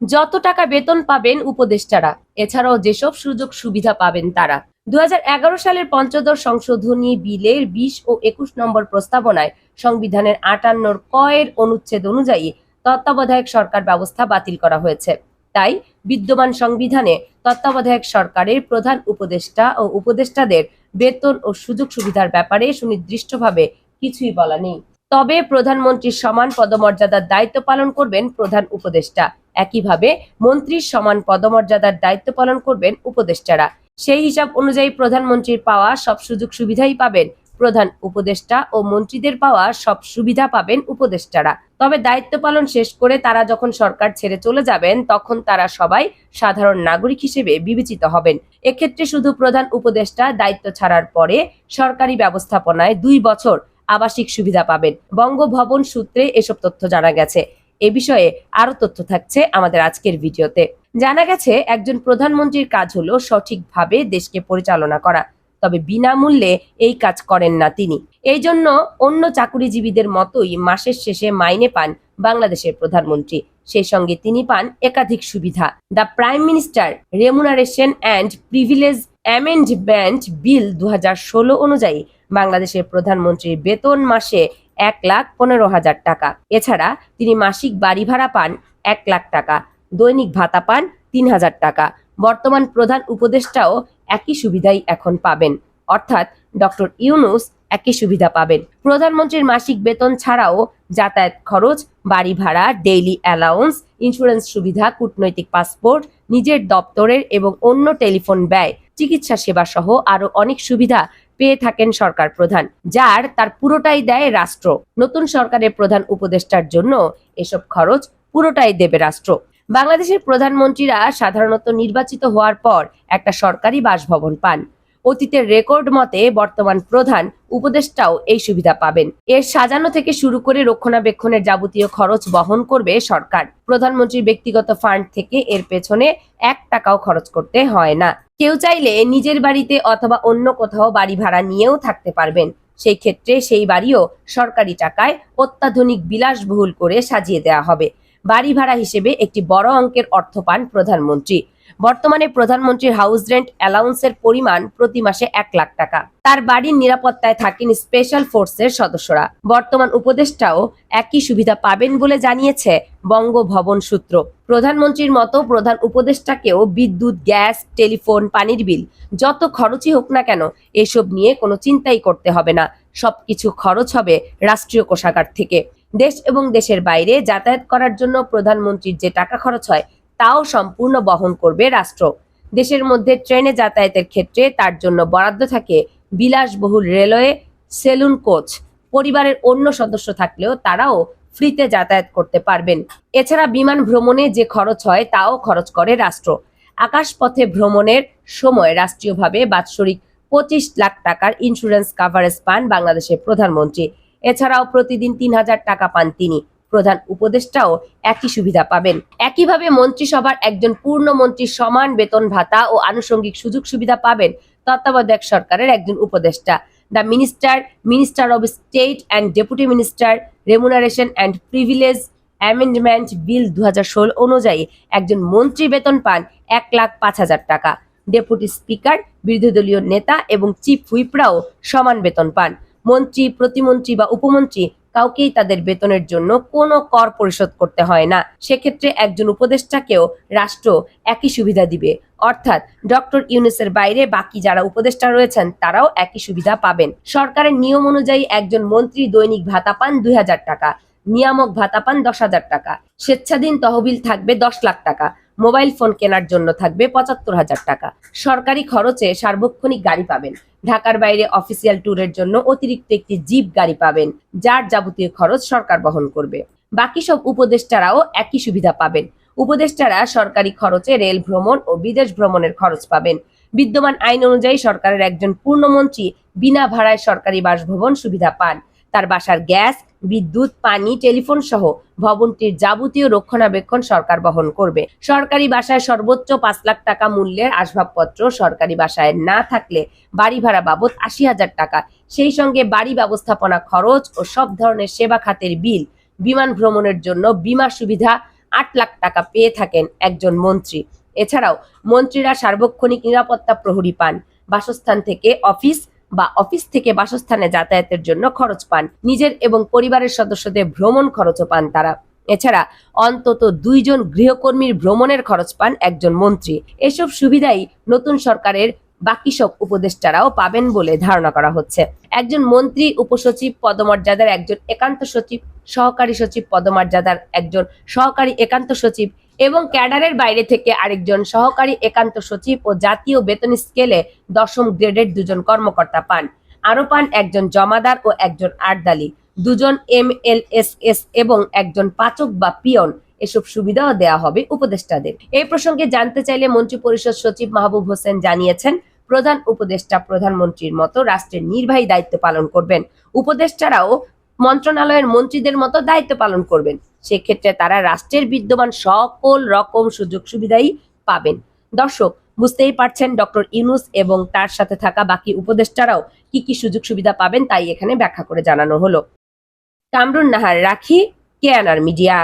যত টাকা বেতন পাবেন উপদেষ্টারা, এছাড়াও যেসব সুযোগ সুবিধা পাবেন তারা। দু হাজার এগারো সালের পঞ্চদশ সংশোধনী বিলের বিশ ও একুশ নম্বর প্রস্তাবনায় সংবিধানের আটান্নর কয়ের অনুচ্ছেদ অনুযায়ী তত্ত্বাবধায়ক সরকার ব্যবস্থা বাতিল করা হয়েছে। তাই বিদ্যমান সংবিধানে তত্ত্বাবধায়ক সরকারের প্রধান উপদেষ্টা ও উপদেষ্টাদের বেতন ও সুযোগ সুবিধার ব্যাপারে সুনির্দিষ্টভাবে কিছুই বলা নেই। তবে প্রধানমন্ত্রীর সমান পদমর্যাদার দায়িত্ব পালন করবেন প্রধান উপদেষ্টা। একইভাবে মন্ত্রীর সমান পদমর্যাদার দায়িত্ব পালন করবেন উপদেষ্টারা। সেই হিসাব অনুযায়ী প্রধানমন্ত্রীর পাওয়া সব সুযোগ সুবিধাই পাবেন প্রধান উপদেষ্টা ও মন্ত্রীদের পাওয়া সব সুবিধা পাবেন উপদেষ্টারা। তবে দায়িত্ব পালন শেষ করে তারা যখন সরকার ছেড়ে চলে যাবেন, তখন তারা সবাই সাধারণ নাগরিক হিসেবে বিবেচিত হবেন। এক্ষেত্রে শুধু প্রধান উপদেষ্টা দায়িত্ব ছাড়ার পরে সরকারি ব্যবস্থাপনায় দুই বছর আবাসিক সুবিধা পাবেন। বঙ্গভবন সূত্রে এসব তথ্য জানা গেছে। এ বিষয়ে আরও তথ্য থাকছে আমাদের আজকের ভিডিওতে। জানা গেছে, একজন প্রধানমন্ত্রীর কাজ হলো সঠিকভাবে দেশকে পরিচালনা করা। তবে বিনামূল্যে এই কাজ করেন না তিনি। এই জন্য অন্য চাকুরিজীবীদের মতোই মাসের শেষে মাইনে পান বাংলাদেশের প্রধানমন্ত্রী। সেই সঙ্গে তিনি পান একাধিক সুবিধা। The prime minister remuneration and privilege amendment bill দু হাজার ষোলো অনুযায়ী বাংলাদেশের প্রধানমন্ত্রীর বেতন মাসে এক লাখ পনেরো হাজার টাকা। এছাড়া তিনি মাসিক বাড়ি ভাড়া পান এক লাখ টাকা, দৈনিক ভাতা পান তিন হাজার টাকা। বর্তমান প্রধান উপদেষ্টাও একই সুবিধাই এখন পাবেন। অর্থাৎ ডক্টর ইউনুস একই সুবিধা পাবেন। প্রধানমন্ত্রীর মাসিক বেতন ছাড়াও যাতায়াত খরচ, বাড়ি ভাড়া, ডেইলি অ্যালাউন্স, ইন্স্যুরেন্স সুবিধা, কূটনৈতিক পাসপোর্ট, নিজের দপ্তরের এবং অন্য টেলিফোন ব্যয়, চিকিৎসা সেবা সহ আরও অনেক সুবিধা পেয়ে থাকেন সরকার প্রধান, যার তার পুরোটাই দেয় রাষ্ট্র। নতুন সরকারের প্রধান উপদেষ্টার জন্য এসব খরচ পুরোটাই দেবে রাষ্ট্র। বাংলাদেশের প্রধানমন্ত্রীরা সাধারণত নির্বাচিত হওয়ার পর একটা সরকারি বাসভবন পান। অতীতের রেকর্ড মতে বর্তমান প্রধান উপদেষ্টাও এই সুবিধা পাবেন। এর সাজানো থেকে শুরু করে রক্ষণাবেক্ষণের যাবতীয় খরচ বহন করবে সরকার। প্রধানমন্ত্রীর ব্যক্তিগত ফান্ড থেকে এর পেছনে এক টাকাও খরচ করতে হয় না। কেউ চাইলে নিজের বাড়িতে অথবা অন্য কোথাও বাড়ি ভাড়া নিয়েও থাকতে পারবেন। সেই ক্ষেত্রে সেই বাড়িও সরকারি টাকায় অত্যাধুনিক বিলাসবহুল করে সাজিয়ে দেওয়া হবে। বাড়ি ভাড়া হিসেবে একটি বড় অঙ্কের অর্থ পান প্রধানমন্ত্রী। বর্তমানে প্রধানমন্ত্রীর হাউস রেন্ট অ্যালাউন্সের পরিমাণ প্রতি মাসে এক লাখ টাকা। তার বাড়ির নিরাপত্তায় থাকেন স্পেশাল ফোর্সের সদস্যরা। বর্তমান উপদেষ্টাও একই সুবিধা পাবেন বলে জানিয়েছে বঙ্গভবন সূত্র। প্রধানমন্ত্রীর মতো প্রধান উপদেষ্টাকেও বিদ্যুৎ, গ্যাস, টেলিফোন, পানির বিল, যত খরচই হোক না কেন, এসব নিয়ে কোনো চিন্তাই করতে হবে না। সবকিছু খরচ হবে রাষ্ট্রীয় কোষাগার থেকে। দেশ এবং দেশের বাইরে যাতায়াত করার জন্য প্রধানমন্ত্রীর যে টাকা খরচ হয় তাও সম্পূর্ণ বহন করবে রাষ্ট্র। দেশের মধ্যে ট্রেনে যাতায়াতের ক্ষেত্রে তার জন্য বরাদ্দ থাকে বিলাসবহুল রেলওয়ে, সেলুন কোচ। পরিবারের অন্য সদস্য থাকলেও তারাও ফ্রিতে যাতায়াত করতে পারবেন। এছাড়া বিমান ভ্রমণে যে খরচ হয় তাও খরচ করে রাষ্ট্র। আকাশপথে ভ্রমণের সময় রাষ্ট্রীয়ভাবে বাৎসরিক পঁচিশ লাখ টাকার ইন্স্যুরেন্স কাভারেজ পান বাংলাদেশের প্রধানমন্ত্রী। এছাড়াও প্রতিদিন তিন হাজার টাকা পান তিনি। প্রধান উপদেষ্টাও একই সুবিধা পাবেন। একইভাবে মন্ত্রিসভার একজন পূর্ণ মন্ত্রীর সমান বেতন ভাতা ও আনুষঙ্গিক সুযোগ সুবিধা পাবেন তত্ত্বাবধায়ক সরকারের একজন উপদেষ্টা। The minister minister of state and deputy minister, remuneration and privilege amendment bill দুহাজার ষোল অনুযায়ী একজন মন্ত্রী বেতন পান এক লাখ পাঁচ হাজার টাকা। ডেপুটি স্পিকার, বিরোধী দলীয় নেতা এবং চিফ হুইপরাও সমান বেতন পান। মন্ত্রী, প্রতিমন্ত্রী বা উপমন্ত্রী কাউকেই তাদের বেতনের জন্য কোনো কর পরিশোধ করতে হয় না। সেক্ষেত্রে একজন উপদেষ্টাকেও রাষ্ট্র একই সুবিধা দিবে। অর্থাৎ ডক্টর ইউনুসের বাইরে বাকি যারা উপদেষ্টা রয়েছেন, তারাও একই সুবিধা পাবেন। সরকারের নিয়ম অনুযায়ী একজন মন্ত্রী দৈনিক ভাতা পান দুই হাজার টাকা, নিয়ামক ভাতা পান দশ হাজার টাকা, স্বেচ্ছাধীন তহবিল থাকবে দশ লাখ টাকা। মোবাইল ফোন কেনার জন্য থাকবে পঁচাত্তর হাজার টাকা। সরকারি খরচে সার্বক্ষণিক গাড়ি পাবেন। ঢাকার বাইরে অফিসিয়াল ট্যুরের জন্য অতিরিক্ত একটি জিপ গাড়ি পাবেন, যার যাবতীয় খরচ সরকার বহন করবে। বাকি সব উপদেষ্টারাও একই সুবিধা পাবেন। উপদেষ্টারা সরকারি খরচে রেল ভ্রমণ ও বিদেশ ভ্রমণের খরচ পাবেন। বিদ্যমান আইন অনুযায়ী সরকারের একজন পূর্ণমন্ত্রী বিনা ভাড়ায় সরকারি বাসভবন সুবিধা পান। তার বাসার গ্যাস, বিদ্যুৎ, পানি, টেলিফোন সহ ভবনটির যাবতীয় রক্ষণাবেক্ষণ সরকার বহন করবে। সরকারি বাসায় সর্বোচ্চ পাঁচ লাখ টাকা মূল্যের আসবাবপত্র সরকারি বাসায় না থাকলে বাড়ি ভাড়া বাবদ আশি হাজার টাকা। সেই সঙ্গে বাড়ি ব্যবস্থাপনা খরচ ও সব ধরনের সেবা খাতের বিল, বিমান ভ্রমণের জন্য বিমা সুবিধা আট লাখ টাকা পেয়ে থাকেন একজন মন্ত্রী। এছাড়াও মন্ত্রীরা সার্বক্ষণিক নিরাপত্তা প্রহরী পান। বাসস্থান থেকে অফিস বা অফিস থেকে বাসস্থানে যাতায়াতের জন্য খরচ পান। নিজের এবং পরিবারের সদস্যদের ভ্রমণ খরচও পান তারা। এছাড়া অন্তত দুইজন গৃহকর্মীর ভ্রমণের খরচ পান একজন মন্ত্রী। এসব সুবিধাই নতুন সরকারের বাকি সব উপদেষ্টারাও পাবেন বলে ধারণা করা হচ্ছে। একজন মন্ত্রী, উপসচিব, পদমর্যাদার একজন একান্ত সচিব, সহকারী সচিব, পদমর্যাদার একজন সহকারী একান্ত সচিব এবং ক্যাডারের বাইরে থেকে আরেকজন সহকারী একান্ত সচিব ও জাতীয় বেতন স্কেলে দশম গ্রেডের দুজন কর্মকর্তা পান। আরও পান একজন জমাদার ও একজন আর্দালি। দুজন এম এল এস এস এবং একজন পাচক বা পিয়ন। এসব সুবিধাও দেওয়া হবে উপদেষ্টাদের। এই প্রসঙ্গে জানতে চাইলে মন্ত্রী পরিষদ সচিব মাহবুব হোসেন জানিয়েছেন, প্রধান উপদেষ্টা প্রধানমন্ত্রীর মতো রাষ্ট্রের নির্বাহী দায়িত্ব পালন করবেন। উপদেষ্টারাও মন্ত্রণালয়ের মন্ত্রীদের মতো দায়িত্ব পালন করবেন। সেক্ষেত্রে তারা রাষ্ট্রের বিদ্যমান সকল রকম সুযোগ সুবিধাই পাবেন। দর্শক, বুঝতেই পারছেন ডক্টর ইউনুস এবং তার সাথে থাকা বাকি উপদেষ্টারাও কি কি সুযোগ সুবিধা পাবেন তাই এখানে ব্যাখ্যা করে জানানো হলো। কামরুন নাহার, রাখি কেয়ানার মিডিয়া।